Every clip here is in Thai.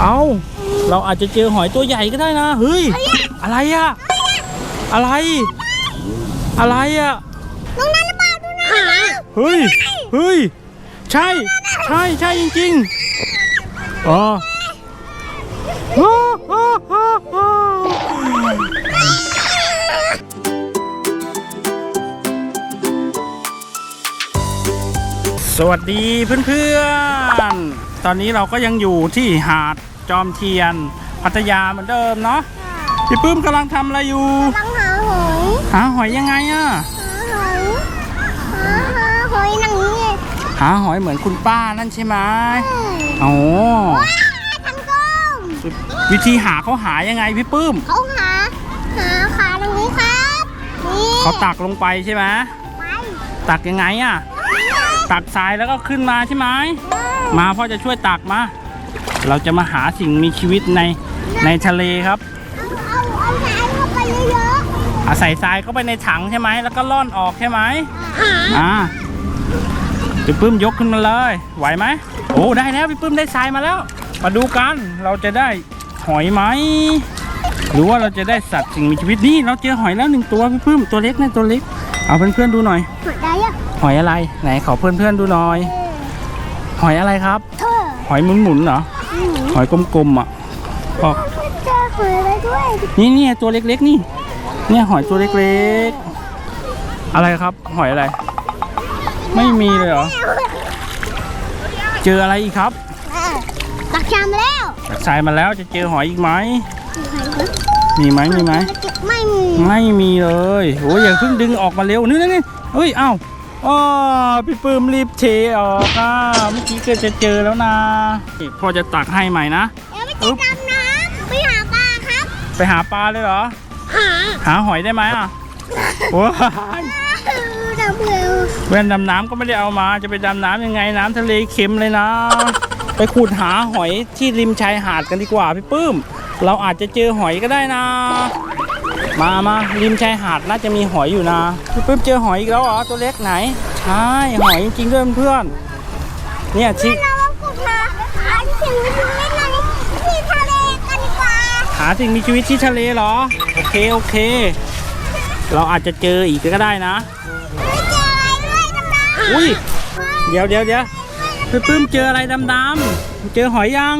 เอาเราอาจจะเจอหอยตัวใหญ่ก็ได้นะเฮ้ยอะไรอะอะไร อะไรอะตรงนั้นหรือเปล่าดูนะเฮ้ยเฮ้ยใช่ ใช่ใช่จริงๆอ๋อฮ่าฮ่าฮ่าฮ่าสวัสดีเพื่อนๆ ตอนนี้เราก็ยังอยู่ที่หาดจอมเทียน พัทยาเหมือนเดิมเนาะพี่ปื้มกำลังทำอะไรอยู่กำลังหาหอยหาหอยยังไงอะหาหอยหาหาหอยหนังนี้หาหอยเหมือนคุณป้านั่นใช่ไหมโอ้ว้าทังก้มวิธีหาเขาหายังไงพี่ปื้มเขาหาหาขาตรงนี้ครับนี่เขาตักลงไปใช่ไหมไปตักยังไงอะตักทรายแล้วก็ขึ้นมาใช่ไหม มาพ่อจะช่วยตักมา เราจะมาหาสิ่งมีชีวิตในในทะเลครับ เอาเอาน้ำเข้าไปเยอะอาศัยทรายเข้าไปในถังใช่ไหมแล้วก็ล่อนออกใช่ไหมอ่าพี่ปื้มยกขึ้นมาเลย ไหวไหมโอ้ได้แล้วพี่ปื้มได้ทรายมาแล้ว มาดูกันเราจะได้หอยไหมหรือว่าเราจะได้สัตว์สิ่งมีชีวิตนี่เราเจอหอยแล้วหนึ่งตัวพี่ปื้มตัวเล็กนะตัวเล็ก เอาเพื่อนๆดูหน่อยหาได้ยัง หอยอะไรไหนขอเพื่อนๆดูหน่อย หอยอะไรครับ เธอหอยหมุนๆเหรอ หอยกลมๆอะก็เจอหอยอะไรด้วยนี่เนี่ยตัวเล็กๆนี่ เนี่ยหอยตัวเล็กๆ อะไรครับ หอยอะไร ไม่มีเลยเหรอ เจออะไรอีกครับอะตักชามแล้วจากทรายมาแล้วจะเจอหอยอีกไหมหอยนะมีไหมมีไหม ไม่มีไม่มีเลย โอ้ยอย่าเพิ่งดึงออกมาเร็วนี่นี่นี่เฮ้ย เอ้า อ๋อพี่ปื้มรีบเทออกอะเมื่อกี้ก็จะเจอแล้วนะนี่พ่อจะตักให้ใหม่นะเดี๋ยวไปจะดำน้ำไปหาปลาครับ ไปหาปลาเลยเหรอ หา หาหอยได้ไหมอะโอ้ยดำเร็วแว่นดำน้ำก็ไม่ได้เอามา จะไปดำน้ำยังไงน้ำทะเลเค็มเลยนะ ไปขุดหาหอยที่ริมชายหาดกันดีกว่าพี่ปื้ม เราอาจจะเจอหอยก็ได้นะ มามาริมชายหาดน่าจะมีหอยอยู่นะพี่ปื้มเจอหอยอีกแล้วเหรอตัวเล็กไหน ใช่หอยจริงๆด้วยเพื่อนๆเนี่ยชิเราว่าขุดหาหาสิ่งมีชีวิตในที่ทะเลกันดีกว่าหาสิ่งมีชีวิตที่ทะเลเหรอ โอเคโอเค เราอาจจะเจออีกก็ได้นะไม่เจออะไรด้วยดำน้ำอุ้ยเดี๋ยวเดี๋ยวเดี๋ยวพี่ปื้มเจออะไรดำๆเจอหอยยัง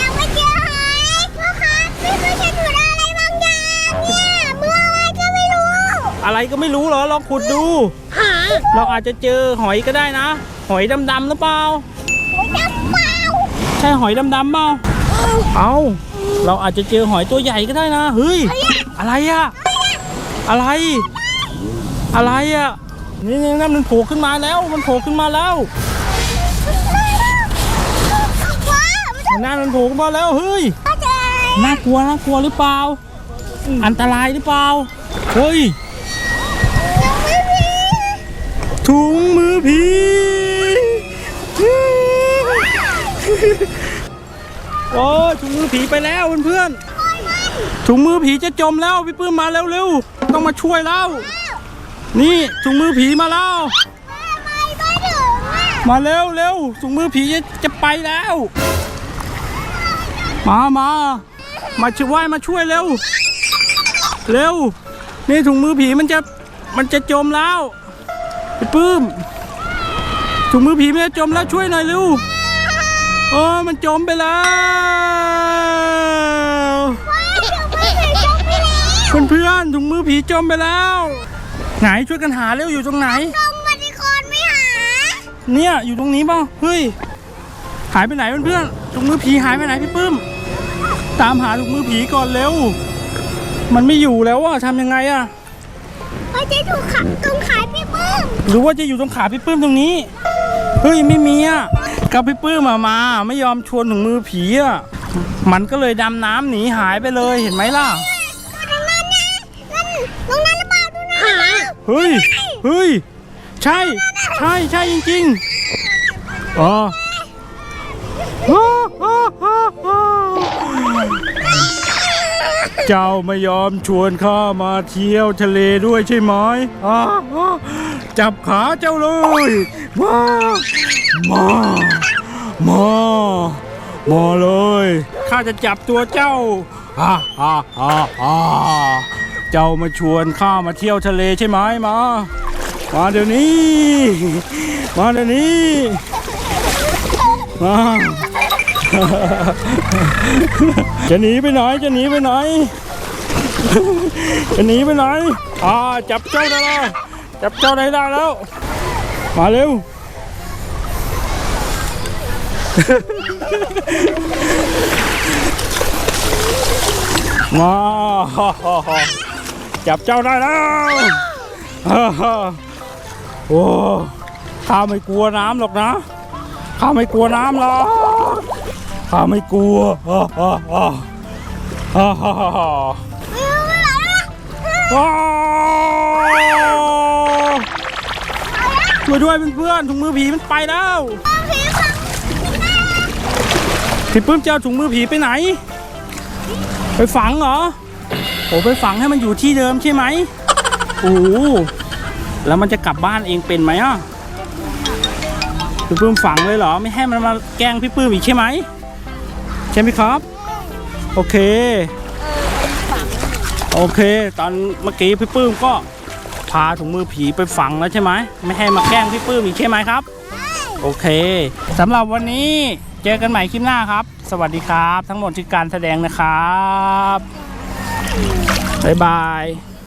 ยังไม่เจอหอยพ่อคะไม่เคยเห็นหนูได้อะไรบางอย่างเนี่ยเมื่อไรก็ไม่รู้ อะไรก็ไม่รู้เหรอลองขุดดูหาเราอาจจะเจอหอยก็ได้นะ หอยดำๆหรือเปล่าดำเปล่าใช่หอยดำๆเปล่าเอาเราอาจจะเจอหอยตัวใหญ่ก็ได้นะเฮ้ยอะไรอะอะไร อะไรอะนี่นี่นั่นมันโผล่ขึ้นมาแล้ว มันโผล่ขึ้นมาแล้วว้ามันนั่นมันโผล่ขึ้นมาแล้วเฮ้ยไม่เจออะไรน่ากลัวน่ากลัวหรือเปล่า อันตรายหรือเปล่า เฮ้ย ถุงมือผีโอ้ยถุงมือผีไปแล้วเพื่อนๆถุงมือผีจะจมแล้วพี่ปื้มมาเร็วๆต้องมาช่วยแล้ว นี่ถุงมือผีมาแล้วไม่ไม่ถึงอะมาเร็วเร็วถุงมือผีจะจะไปแล้ว มามามาช่วยมาช่วยเร็ว เร็ว นี่ถุงมือผีมันจะมันจะจมแล้วพี่ ปื้มถุงมือผีมันจะจมแล้วช่วยหน่อยเร็วโอ้มันจมไปแล้วว้าเดี๋ยวไม่ถึงจบไปแล้วเพื่อนๆถุงมือผีจมไปแล้ว ไหนช่วยกันหาเร็วอยู่ตรงไหนตรงบันทิคอนไม่หา เนี่ยอยู่ตรงนี้เปล่าเฮ้ยหายไปไหนเพื่อนๆถุงมือผีหายไปไหนพี่ปื้ม ตามหาถุงมือผีก่อนเร็ว มันไม่อยู่แล้วอะทำยังไงอะ ไม่ใช่ถูกขังตรงขาพี่ปื้มหรือว่าจะอยู่ตรงขาพี่ปื้มตรงนี้ เฮ้ยไม่มีอะกับพี่ปื้มมามา ไม่ยอมชวนถุงมือผีอะ มันก็เลยดำน้ำหนีหายไปเลยเห็นไหมล่ะ ตรงนั้นนะนั่นตรงนั้นหรือเปล่าดูนะเฮ้ย เฮ้ย ใช่ ใช่ใช่จริงๆอ๋อ เจ้าไม่ยอมชวนข้ามาเที่ยวทะเลด้วยใช่ไหมอ่าอ่าจับขาเจ้าเลย มา มา มา มาเลย ข้าจะจับตัวเจ้าฮ่าฮ่าฮ่าฮ่าเจ้ามาชวนข้ามาเที่ยวทะเลใช่ไหมมา มาเดี๋ยวนี้ มาเดี๋ยวนี้ มา จะหนีไปไหนจะหนีไปไหนจะหนีไปไหนอ่าจับเจ้าได้แล้วจับเจ้าได้ได้แล้ว มาเร็วมาจับเจ้าได้แล้วโอ้ข้าไม่กลัวน้ำหรอกนะข้าไม่กลัวน้ำหรอก ข้าไม่กลัวฮ่าฮ่าฮ่าฮ่าฮ่าฮ่าว้าวช่วยด้วยเพื่อนๆถุงมือผีมันไปแล้วพี่ปื้มจะเอาถุงมือผีไปไหน ไปฝังเหรอโอ้ไปฝังให้มันอยู่ที่เดิมใช่ไหมโอ้แล้วมันจะกลับบ้านเองเป็นไหมอะพี่ปื้มฝังเลยเหรอ ไม่ให้มันมาแกล้งพี่ปื้มอีกใช่ไหม ใช่ไหมครับ โอเค โอเค ตอนเมื่อกี้พี่ปื้มก็พาถุงมือผีไปฝังแล้วใช่ไหมไม่ให้มาแกล้งพี่ปื้มอีกใช่ไหมครับ โอเคสำหรับวันนี้เจอกันใหม่คลิปหน้าครับ สวัสดีครับ ทั้งหมดที่การแสดงนะครับบ๊ายบาย